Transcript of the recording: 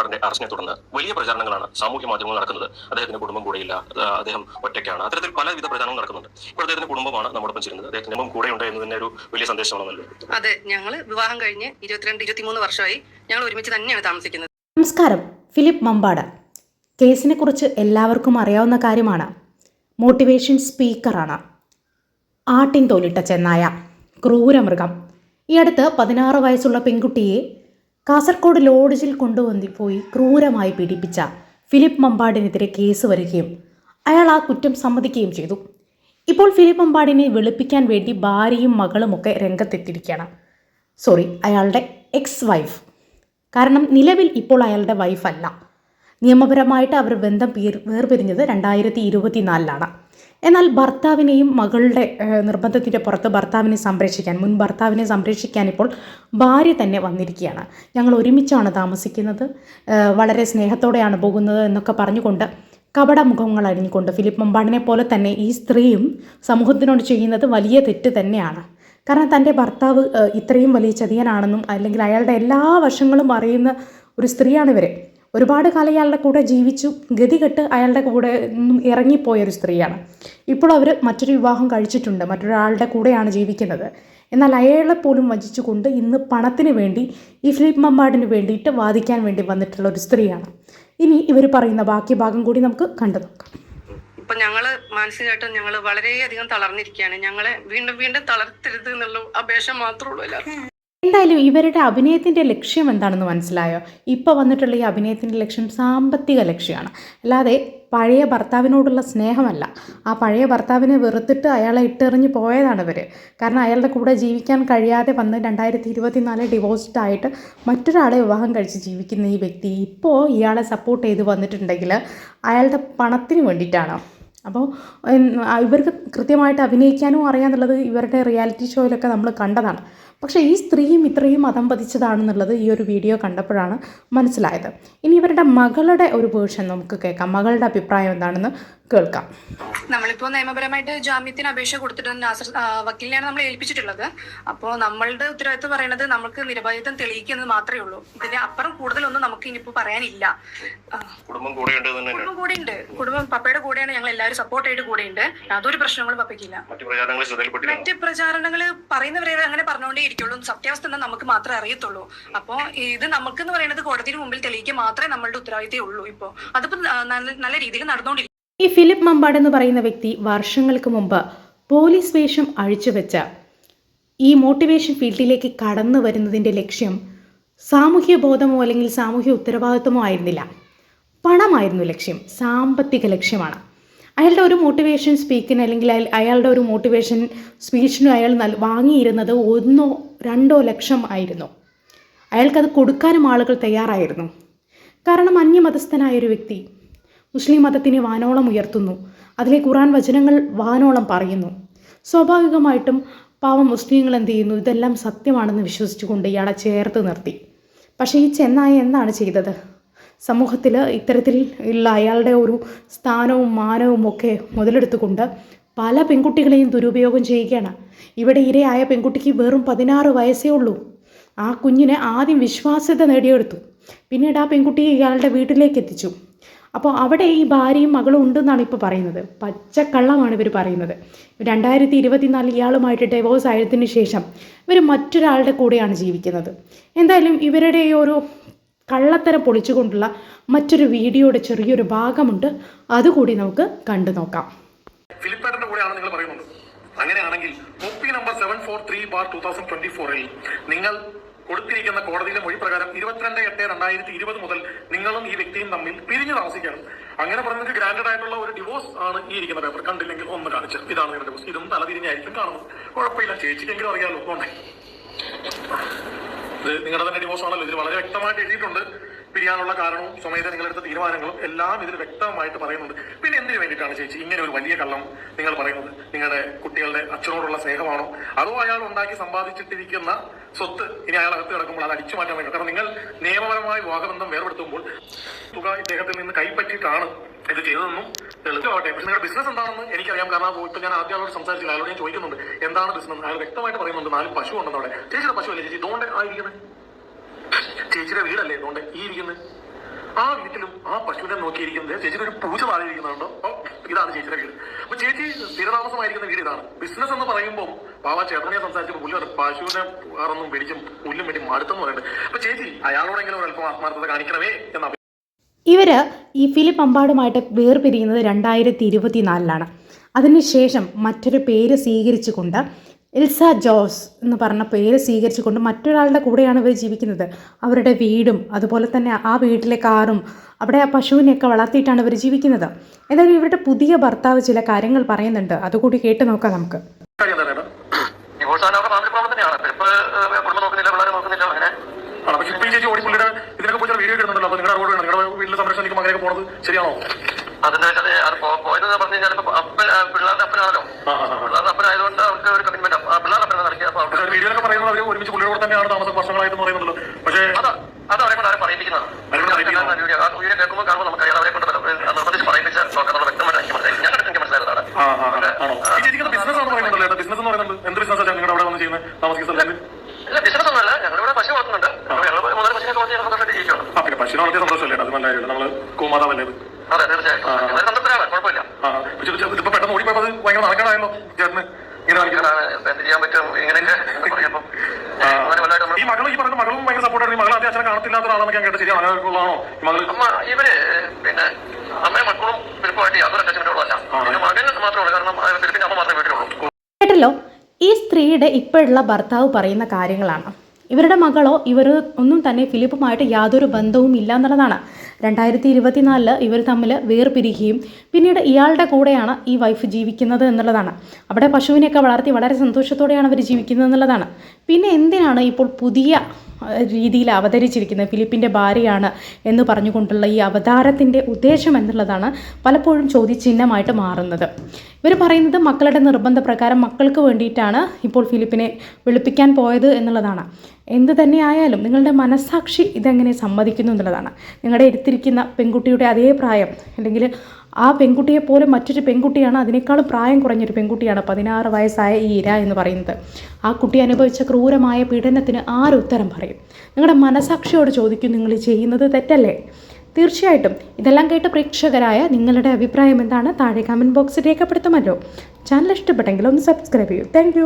മമ്പാടിന്റെ അറസ്റ്റിനെ തുടർന്ന് വലിയ പ്രചാരണങ്ങളാണ് സാമൂഹ്യ മാധ്യമങ്ങൾ നടക്കുന്നത്. അദ്ദേഹത്തിന്റെ കുടുംബം കൂടെയില്ല. അദ്ദേഹം ഒറ്റയ്ക്കാണ്. അത്തരത്തിൽ പലവിധ പ്രചാരണങ്ങൾ നടക്കുന്നുണ്ട്. ഇപ്പോൾ അദ്ദേഹത്തിന്റെ കുടുംബമാണ് നമ്മോടൊപ്പം ചേരുന്നത്. അദ്ദേഹത്തിന്റെ കുടുംബം എന്ന് തന്നെ ഒരു വലിയ സന്ദേശമാണ് നൽകുന്നത് അതെ ഞങ്ങൾ വിവാഹം കഴിഞ്ഞ് ഇരുപത്തിരണ്ട് ഇരുപത്തിമൂന്ന് വർഷമായി ഞങ്ങൾ ഒരുമിച്ച് തന്നെയാണ് താമസിക്കുന്നത്. നമസ്കാരം. ഫിലിപ്പ് മമ്പാട്. കേസിനെക്കുറിച്ച് എല്ലാവർക്കും അറിയാവുന്ന കാര്യമാണ്. മോട്ടിവേഷൻ സ്പീക്കറാണ്. ആട്ടിൻ തോലിട്ട ചെന്നായ. ക്രൂരമൃഗം. ഈ അടുത്ത് പതിനാറ് വയസ്സുള്ള പെൺകുട്ടിയെ കാസർഗോഡ് ലോഡ്ജിൽ കൊണ്ടുവന്നി പോയി ക്രൂരമായി പീഡിപ്പിച്ച ഫിലിപ്പ് മമ്പാടിനെതിരെ കേസ് വരികയും അയാൾ ആ കുറ്റം സമ്മതിക്കുകയും ചെയ്തു. ഇപ്പോൾ ഫിലിപ്പ് മമ്പാടിനെ വെളുപ്പിക്കാൻ വേണ്ടി ഭാര്യയും മകളുമൊക്കെ രംഗത്തെത്തിയിരിക്കുകയാണ്. സോറി അയാളുടെ എക്സ് വൈഫ് കാരണം നിലവിൽ ഇപ്പോൾ അയാളുടെ വൈഫല്ല നിയമപരമായിട്ട് അവർ ബന്ധം വേർപിരിഞ്ഞത് രണ്ടായിരത്തി ഇരുപത്തിനാലിലാണ്. എന്നാൽ ഭർത്താവിനെയും മകളുടെ നിർബന്ധത്തിന്റെ പുറത്ത് ഭർത്താവിനെ സംരക്ഷിക്കാൻ മുൻ ഭർത്താവിനെ സംരക്ഷിക്കാൻ ഇപ്പോൾ ഭാര്യ തന്നെ വന്നിരിക്കുകയാണ്. ഞങ്ങൾ ഒരുമിച്ചാണ് താമസിക്കുന്നത്. വളരെ സ്നേഹത്തോടെയാണ് പോകുന്നത് എന്നൊക്കെ പറഞ്ഞുകൊണ്ട് കപട മുഖങ്ങൾ അണിഞ്ഞുകൊണ്ട് ഫിലിപ്പ് മമ്പാടിനെ പോലെ തന്നെ ഈ സ്ത്രീയും സമൂഹത്തിനോട് ചെയ്യുന്നത് വലിയ തെറ്റ് തന്നെയാണ്. കാരണം തന്റെ ഭർത്താവ് ഇത്രയും വലിയ ചതിയനാണെന്നും അല്ലെങ്കിൽ അയാളുടെ എല്ലാ വശങ്ങളും അറിയുന്ന ഒരു സ്ത്രീയാണ് ഇവർ ഒരുപാട് കാലം അയാളുടെ കൂടെ ജീവിച്ചു ഗതികെട്ട് അയാളുടെ കൂടെ നിന്നും ഇറങ്ങിപ്പോയ ഒരു സ്ത്രീയാണ്. ഇപ്പോൾ അവർ മറ്റൊരു വിവാഹം കഴിച്ചിട്ടുണ്ട് മറ്റൊരാളുടെ കൂടെയാണ് ജീവിക്കുന്നത്. എന്നാൽ അയാളെ പോലും വഞ്ചിച്ചുകൊണ്ട് ഇന്ന് പണത്തിന് വേണ്ടി ഈ ഫിലിപ്പ് മമ്പാടിന് വേണ്ടിയിട്ട് വാദിക്കാൻ വേണ്ടി വന്നിട്ടുള്ള ഒരു സ്ത്രീയാണ്. ഇനി ഇവർ പറയുന്ന ബാക്കി ഭാഗം കൂടി നമുക്ക് കണ്ടു നോക്കാം. ഇപ്പൊ ഞങ്ങൾ മാനസികമായിട്ട് ഞങ്ങൾ വളരെയധികം തളർന്നിരിക്കുകയാണ്. ഞങ്ങളെ വീണ്ടും വീണ്ടും തളർത്തരുത് എന്നുള്ള അപേക്ഷ മാത്രമേ ഉള്ളൂ എല്ലാവർക്കും. എന്തായാലും ഇവരുടെ അഭിനയത്തിന്റെ ലക്ഷ്യം എന്താണെന്ന് മനസ്സിലായോ? ഇപ്പോൾ വന്നിട്ടുള്ള ഈ അഭിനയത്തിന്റെ ലക്ഷ്യം സാമ്പത്തിക ലക്ഷ്യമാണ് അല്ലാതെ പഴയ ഭർത്താവിനോടുള്ള സ്നേഹമല്ല. ആ പഴയ ഭർത്താവിനെ വെറുത്തിട്ട് അയാളെ ഇട്ടെറിഞ്ഞ് പോയതാണ് ഇവർ കാരണം അയാളുടെ കൂടെ ജീവിക്കാൻ കഴിയാതെ വന്ന് രണ്ടായിരത്തി ഇരുപത്തിനാല് ഡിവോഴ്സ്ഡ് ആയിട്ട് മറ്റൊരാളെ വിവാഹം കഴിച്ച് ജീവിക്കുന്ന ഈ വ്യക്തി ഇപ്പോൾ ഇയാളെ സപ്പോർട്ട് ചെയ്ത് വന്നിട്ടുണ്ടെങ്കിൽ അയാളുടെ പണത്തിന് വേണ്ടിയിട്ടാണ്. അപ്പോൾ ഇവർക്ക് കൃത്യമായിട്ട് അഭിനയിക്കാനും അറിയാന്നുള്ളത് ഇവരുടെ റിയാലിറ്റി ഷോയിലൊക്കെ നമ്മൾ കണ്ടതാണ്. പക്ഷേ ഈ സ്ത്രീയും ഇത്രയും മതം പതിച്ചതാണെന്നുള്ളത് ഈ ഒരു വീഡിയോ കണ്ടപ്പോഴാണ് മനസ്സിലായത്. ഇനി ഇവരുടെ മകളുടെ ഒരു വേർഷൻ നമുക്ക് കേൾക്കാം. മകളുടെ അഭിപ്രായം എന്താണെന്ന് കേൾക്കാം. നമ്മളിപ്പോ നിയമപരമായിട്ട് ജാമ്യത്തിന് അപേക്ഷ കൊടുത്തിട്ട് നാസർ വക്കീലിനെയാണ് നമ്മൾ ഏൽപ്പിച്ചിട്ടുള്ളത്. അപ്പോ നമ്മളുടെ ഉത്തരവാദിത്വം പറയുന്നത് നമുക്ക് നിരപരാധിത്വം തെളിയിക്കുന്നത് മാത്രമേ ഉള്ളൂ. ഇതിന് അപ്പുറം കൂടുതലൊന്നും നമുക്ക് ഇനിയിപ്പോ പറയാനില്ല. കുടുംബം കൂടെ ഉണ്ട് കുടുംബം കൂടെയുണ്ട് കുടുംബം പപ്പയുടെ കൂടെയാണ് ഞങ്ങൾ എല്ലാവരും സപ്പോർട്ടായിട്ട് കൂടെയുണ്ട് യാതൊരു പ്രശ്നങ്ങളും പപ്പയ്ക്കില്ല. മറ്റു പ്രചാരണങ്ങൾ പറയുന്നവരെ അങ്ങനെ പറഞ്ഞുകൊണ്ടേ ഇരിക്കുള്ളൂ. സത്യാവസ്ഥ എന്താ നമുക്ക് മാത്രമേ അറിയത്തുള്ളൂ. അപ്പോ ഇത് നമുക്ക് എന്ന് പറയുന്നത് കോടതിയുടെ മുമ്പിൽ തെളിയിക്കുക മാത്രമേ നമ്മളുടെ ഉത്തരവാദിത്തേ ഉള്ളൂ ഇപ്പോ. അതിപ്പോ നല്ല നല്ല രീതിയിൽ നടന്നുകൊണ്ടിരിക്കും ഈ ഫിലിപ്പ് മമ്പാട് എന്ന് പറയുന്ന വ്യക്തി വർഷങ്ങൾക്ക് മുമ്പ് പോലീസ് വേഷം അഴിച്ചു വെച്ച ഈ മോട്ടിവേഷൻ ഫീൽഡിലേക്ക് കടന്നു വരുന്നതിന്റെ ലക്ഷ്യം സാമൂഹ്യ ബോധമോ അല്ലെങ്കിൽ സാമൂഹ്യ ഉത്തരവാദിത്വമോ ആയിരുന്നില്ല. പണമായിരുന്നു ലക്ഷ്യം സാമ്പത്തിക ലക്ഷ്യമാണ്. അയാളുടെ ഒരു മോട്ടിവേഷൻ സ്പീക്കിന് അല്ലെങ്കിൽ അയാളുടെ ഒരു മോട്ടിവേഷൻ സ്പീച്ചിനും അയാൾ നൽ വാങ്ങിയിരുന്നത് ഒന്നോ രണ്ടോ ലക്ഷം ആയിരുന്നു. അയാൾക്കത് കൊടുക്കാനും ആളുകൾ തയ്യാറായിരുന്നു. കാരണം അന്യമതസ്ഥനായ ഒരു വ്യക്തി മുസ്ലിം മതത്തിനെ വാനോളം ഉയർത്തുന്നു. അതിലെ ഖുറാൻ വചനങ്ങൾ വാനോളം പറയുന്നു. സ്വാഭാവികമായിട്ടും പാവം മുസ്ലിങ്ങൾ എന്ത് ചെയ്യുന്നു? ഇതെല്ലാം സത്യമാണെന്ന് വിശ്വസിച്ചുകൊണ്ട് ഇയാളെ ചേർത്ത് നിർത്തി. പക്ഷേ ഈ ചെന്നായ എന്താണ് ചെയ്തത്? സമൂഹത്തിൽ ഇത്തരത്തിൽ ഉള്ള അയാളുടെ ഒരു സ്ഥാനവും മാനവും ഒക്കെ മുതലെടുത്തുകൊണ്ട് പല പെൺകുട്ടികളെയും ദുരുപയോഗം ചെയ്യുകയാണ്. ഇവിടെ ഇരയായ പെൺകുട്ടിക്ക് വെറും പതിനാറ് വയസ്സേ ഉള്ളൂ. ആ കുഞ്ഞിനെ ആദ്യം വിശ്വാസ്യത നേടിയെടുത്തു. പിന്നീട് ആ പെൺകുട്ടിയെ ഇയാളുടെ വീട്ടിലേക്ക് എത്തിച്ചു. അപ്പോൾ അവിടെ ഈ ഭാര്യയും മകളും ഉണ്ടെന്നാണ് ഇപ്പോൾ പറയുന്നത്. പച്ചക്കള്ളമാണ് ഇവർ പറയുന്നത്. രണ്ടായിരത്തി ഇരുപത്തിനാലിൽ ഇയാളുമായിട്ട് ഡൈവോഴ്സ് ആയതിനു ശേഷം ഇവർ മറ്റൊരാളുടെ കൂടെയാണ് ജീവിക്കുന്നത്. എന്തായാലും ഇവരുടെ ഒരു കള്ളത്തരം പൊളിച്ചുകൊണ്ടുള്ള മറ്റൊരു വീഡിയോയുടെ ചെറിയൊരു ഭാഗമുണ്ട്. അതുകൂടി നമുക്ക് കണ്ടു നോക്കാം. ഫിലിപ്പേട്ടന്റെ നിങ്ങൾ പറയുന്നത്. അങ്ങനെയാണെങ്കിൽ നമ്പർ നിങ്ങൾ കൊടുത്തിരിക്കുന്ന കോടതിയിലെ മൊഴി പ്രകാരം ഇരുപത്തിരണ്ട് എട്ട് രണ്ടായിരത്തി ഇരുപത് മുതൽ നിങ്ങളും ഈ വ്യക്തിയും തമ്മിൽ പിരിഞ്ഞു താമസിക്കണം. അങ്ങനെ പറഞ്ഞിട്ട് ഗ്രാൻഡഡ് ആയിട്ടുള്ള ഒരു ഡിവോഴ്സ് ആണ് ഈ ഇരിക്കുന്ന പേപ്പർ കണ്ടില്ലെങ്കിൽ ഒന്ന് കാണിച്ച്. ഇതാണ് നിങ്ങളുടെ ഡിവോഴ്സ് ഇതും തലതിരിഞ്ഞായിരിക്കും കാണുന്നത്. കുഴപ്പമില്ല. ചേച്ചിക്കെങ്കിലും അറിയാമല്ലോ പോണ്ടേ ഇത് നിങ്ങളുടെ തന്നെ ഡിവോഴ്സ് ആണല്ലോ. ഇതിൽ വളരെ വ്യക്തമായിട്ട് എഴുതിയിട്ടുണ്ട്. പിരിയാനുള്ള കാരണവും സ്വമേധ നിങ്ങളെടുത്ത തീരുമാനങ്ങളും എല്ലാം ഇതിൽ വ്യക്തമായിട്ട് പറയുന്നുണ്ട്. പിന്നെ എന്തിനു വേണ്ടിയിട്ടാണ് ചേച്ചി ഇങ്ങനെ ഒരു വലിയ കള്ളം നിങ്ങൾ പറയുന്നത്? നിങ്ങളുടെ കുട്ടികളുടെ അച്ഛനോടുള്ള സ്നേഹമാണോ? അതോ അയാൾ ഉണ്ടാക്കി സമ്പാദിച്ചിട്ടിരിക്കുന്ന സ്വത്ത് ഇനി അയാൾ അകത്ത് കിടക്കുമ്പോൾ അത് അടിച്ചു മാറ്റാൻ വേണ്ടി. കാരണം നിങ്ങൾ നിയമപരമായി വിവാഹബന്ധം വേർപെടുത്തുമ്പോൾ തുക ഇദ്ദേഹത്തിൽ നിന്ന് കൈപ്പറ്റിയിട്ടാണ് ഇത് ചെയ്തതെന്നും തെളിവാട്ടെ പക്ഷെ നിങ്ങളുടെ ബിസിനസ് എന്താണെന്ന് എനിക്കറിയാം. കാരണം ഇപ്പൊ ഞാൻ ആദ്യം ആളോട് സംസാരിച്ചില്ല. അയാളോട് ഞാൻ ചോദിക്കുന്നുണ്ട്. എന്താണ് ബിസിനസ് അയാൾ വ്യക്തമായിട്ട് പറയുന്നുണ്ട്. നാല് പശു ഉണ്ടെന്ന് അവിടെ ചേച്ചിയുടെ പശു അല്ലേ ചേച്ചി? ഇതുകൊണ്ട് ആയിരിക്കുന്നത് ചേച്ചിയുടെ വീടല്ലേ ഇതുകൊണ്ട് ഈ ഇരിക്കുന്നത് ആ വീട്ടിലും ആ പശുവിനെ നോക്കിയിരിക്കുന്നത് ചേച്ചിയുടെ ഒരു പൂജ മാറിയിരിക്കുന്നുണ്ടോ ഇതാണ് ചേച്ചിയുടെ വീട്. അപ്പൊ ചേച്ചി സ്ഥിരതാമസമായിരിക്കുന്ന വീട് ഇതാണ്. ബിസിനസ് എന്ന് പറയുമ്പോൾ പാവ ചേട്ടനെ സംസാരിച്ചപ്പോൾ പുല്ലും പശുവിനെ വേറൊന്നും പിടിച്ചും പുല്ലും പിടി മടുത്തെന്ന് പറയുന്നത് അപ്പൊ ചേച്ചി അയാളോടെങ്കിലും അല്പം ആത്മാർത്ഥത കാണിക്കണമേ എന്ന ഇവർ ഈ ഫിലിപ്പ് അമ്പാടുമായിട്ട് വേർപിരിയുന്നത് രണ്ടായിരത്തി ഇരുപത്തിനാലിലാണ് അതിനുശേഷം മറ്റൊരു പേര് സ്വീകരിച്ചുകൊണ്ട് എൽസ ജോസ് എന്ന് പറഞ്ഞ പേര് സ്വീകരിച്ചുകൊണ്ട് മറ്റൊരാളുടെ കൂടെയാണ് ഇവർ ജീവിക്കുന്നത്. അവരുടെ വീടും അതുപോലെ തന്നെ ആ വീട്ടിലെ കാറും അവിടെ ആ പശുവിനെയൊക്കെ വളർത്തിയിട്ടാണ് ഇവർ ജീവിക്കുന്നത്. എന്തായാലും ഇവരുടെ പുതിയ ഭർത്താവ് ചില കാര്യങ്ങൾ പറയുന്നുണ്ട്. അതുകൂടി കേട്ട് നോക്കാം നമുക്ക് കാര്യം എന്താണ് ചേട്ടാ ഡിവോഴ്സ് ആകാനൊക്കെ ഫാമിലി പ്രോബ്ലം തന്നെയാണ് ഇപ്പൊ കുടുംബം നോക്കുന്നില്ല പിള്ളേരെ നോക്കുന്നില്ല അങ്ങനെ ആണ് പക്ഷെ ഇപ്പൊ ഈ ചേച്ചി ഓടി പുള്ളിയുടെ ഇതിനൊക്കെ പോയി വീഡിയോ ഇടുന്നുണ്ടല്ലോ അപ്പൊ നിങ്ങളുടെ അറിവോട് നിങ്ങളുടെ വീട്ടിലെ സംരക്ഷണം പോണത് ശരിയാണോ? അതെന്താ അത് പോയതെന്ന് പറഞ്ഞു കഴിഞ്ഞാൽ പിള്ളേരുടെ അപ്പനാണല്ലോ. പിള്ളേരുടെ അപ്പനായതുകൊണ്ട് അവർക്ക് ഒരു കമ്മിറ്റ്മെന്റ് പിള്ളേരുടെ അപ്പനാണ് നടക്കിയത് അപ്പൊ വീഡിയോയിലൊക്കെ പറയുന്നത് അവർ ഒരുമിച്ച് പുള്ളിയോട് തന്നെയാണ് താമസം വർഷങ്ങളായിട്ട് പറയുന്നുണ്ടല്ലോ. പക്ഷേ അത് അത് ആരും പറയിപ്പിക്കുന്നതാണ് വീഡിയോ കേൾക്കുമ്പോൾ കാണുമ്പോൾ നമുക്കറിയാം അവരെ കൊണ്ട് നിർബന്ധിച്ച് പറയിപ്പിച്ച് നോക്കാൻ വ്യക്തമായിട്ട് എനിക്ക് മനസ്സിലായി ഞാൻ എനിക്ക് മനസ്സിലായതാണ് ആ ആ ആ, ആണോ ഈ ചേച്ചിക്ക് ബിസിനസ് ആണെന്ന് പറയുന്നുണ്ടല്ലോ ചേട്ടാ ബിസിനസ് എന്ന് പറയുന്നത് എന്ത് ബിസിനസ്സാണ് നിങ്ങളുടെ അവിടെ വന്ന് ചെയ്യുന്നത് താമസിക്കുന്ന സ്ഥലത്ത് ഇല്ല ബിസിനസ് ഒന്നുമല്ല ഞങ്ങളിവിടെ പശു വളർത്തുന്നുണ്ട് ഞങ്ങൾ മൂന്നര പശുവിനെ വളർത്തി ഞങ്ങൾ സന്തോഷമായിട്ട് ജീവിക്കുകയാണ് വളർത്തിയ സന്തോഷമല്ലേ? അത് നല്ല കാര്യമല്ല? നമ്മൾ കോമാതാവല്ലേ അത് അതെ തീർച്ചയായിട്ടും. ഇപ്പൊ പെട്ടെന്ന് ഓടിപ്പോ അത് ഭയങ്കര നടക്കണമായല്ലോ ചേട്ടന്. ഈ മകളും ഈ പറഞ്ഞ മകളും ഭയങ്കര സപ്പോർട്ടാണ് ഈ മകൾ ആദ്യം അച്ഛനെ കാണത്തില്ലാത്ത ഒരാളാണെന്ന് ഞാൻ കേട്ടത്. ശരിയാണ് അങ്ങനെയുള്ളതാണോ ഈ മകൾ ഇവർ പിന്നെ അമ്മയും മക്കളും ഫിലിപ്പുമായിട്ട് യാതൊരു അറ്റാച്ച്മെന്റുകളും അല്ല. പിന്നെ മകൻ മാത്രമേ കാരണം ആ ഫിലിപ്പിന്റെ അമ്മ മാത്രമേ വീട്ടിലുള്ളൂ. കേട്ടല്ലോ? ഈ സ്ത്രീയുടെ ഇപ്പോഴുള്ള ഭർത്താവ് പറയുന്ന കാര്യങ്ങളാണ്. ഇവരുടെ മകളോ ഇവർ ഒന്നും തന്നെ ഫിലിപ്പുമായിട്ട് യാതൊരു ബന്ധവും ഇല്ല എന്നുള്ളതാണ് രണ്ടായിരത്തി ഇരുപത്തിനാലിൽ ഇവർ തമ്മിൽ വേർപിരിക്കുകയും പിന്നീട് ഇയാളുടെ കൂടെയാണ് ഈ വൈഫ് ജീവിക്കുന്നത് എന്നുള്ളതാണ്. അവിടെ പശുവിനെയൊക്കെ വളർത്തി വളരെ സന്തോഷത്തോടെയാണ് അവർ ജീവിക്കുന്നത് എന്നുള്ളതാണ്. പിന്നെ എന്തിനാണ് ഇപ്പോൾ പുതിയ രീതിയിൽ അവതരിച്ചിരിക്കുന്നത് ഫിലിപ്പിന്റെ ഭാര്യയാണ് എന്ന് പറഞ്ഞുകൊണ്ടുള്ള ഈ അവതാരത്തിന്റെ ഉദ്ദേശം എന്നുള്ളതാണ് പലപ്പോഴും ചോദ്യചിഹ്നമായിട്ട് മാറുന്നത്. ഇവർ പറയുന്നത് മക്കളുടെ നിർബന്ധപ്രകാരം മക്കൾക്ക് വേണ്ടിയിട്ടാണ് ഇപ്പോൾ ഫിലിപ്പിനെ വെളുപ്പിക്കാൻ പോയത് എന്നുള്ളതാണ്. എന്ത് തന്നെയായാലും നിങ്ങളുടെ മനസ്സാക്ഷി ഇതെങ്ങനെ സമ്മതിക്കുന്നു എന്നുള്ളതാണ്. നിങ്ങളുടെ എടുത്തിരിക്കുന്ന പെൺകുട്ടിയുടെ അതേ പ്രായം അല്ലെങ്കിൽ ആ പെൺകുട്ടിയെ പോലെ മറ്റൊരു പെൺകുട്ടിയാണ് അതിനേക്കാളും പ്രായം കുറഞ്ഞൊരു പെൺകുട്ടിയാണ് പതിനാറ് വയസ്സായ ഈ ഇര എന്ന് പറയുന്നത്. ആ കുട്ടി അനുഭവിച്ച ക്രൂരമായ പീഡനത്തിന് ആരുത്തരം പറയും? നിങ്ങളുടെ മനസാക്ഷിയോട് ചോദിക്കും നിങ്ങൾ ചെയ്യുന്നത് തെറ്റല്ലേ? തീർച്ചയായിട്ടും. ഇതെല്ലാം കേട്ട് പ്രേക്ഷകരായ നിങ്ങളുടെ അഭിപ്രായം എന്താണ്? താഴെ കമന്റ് ബോക്സിൽ രേഖപ്പെടുത്തുമല്ലോ. ചാനൽ ഇഷ്ടപ്പെട്ടെങ്കിൽ ഒന്ന് സബ്സ്ക്രൈബ് ചെയ്യൂ. താങ്ക്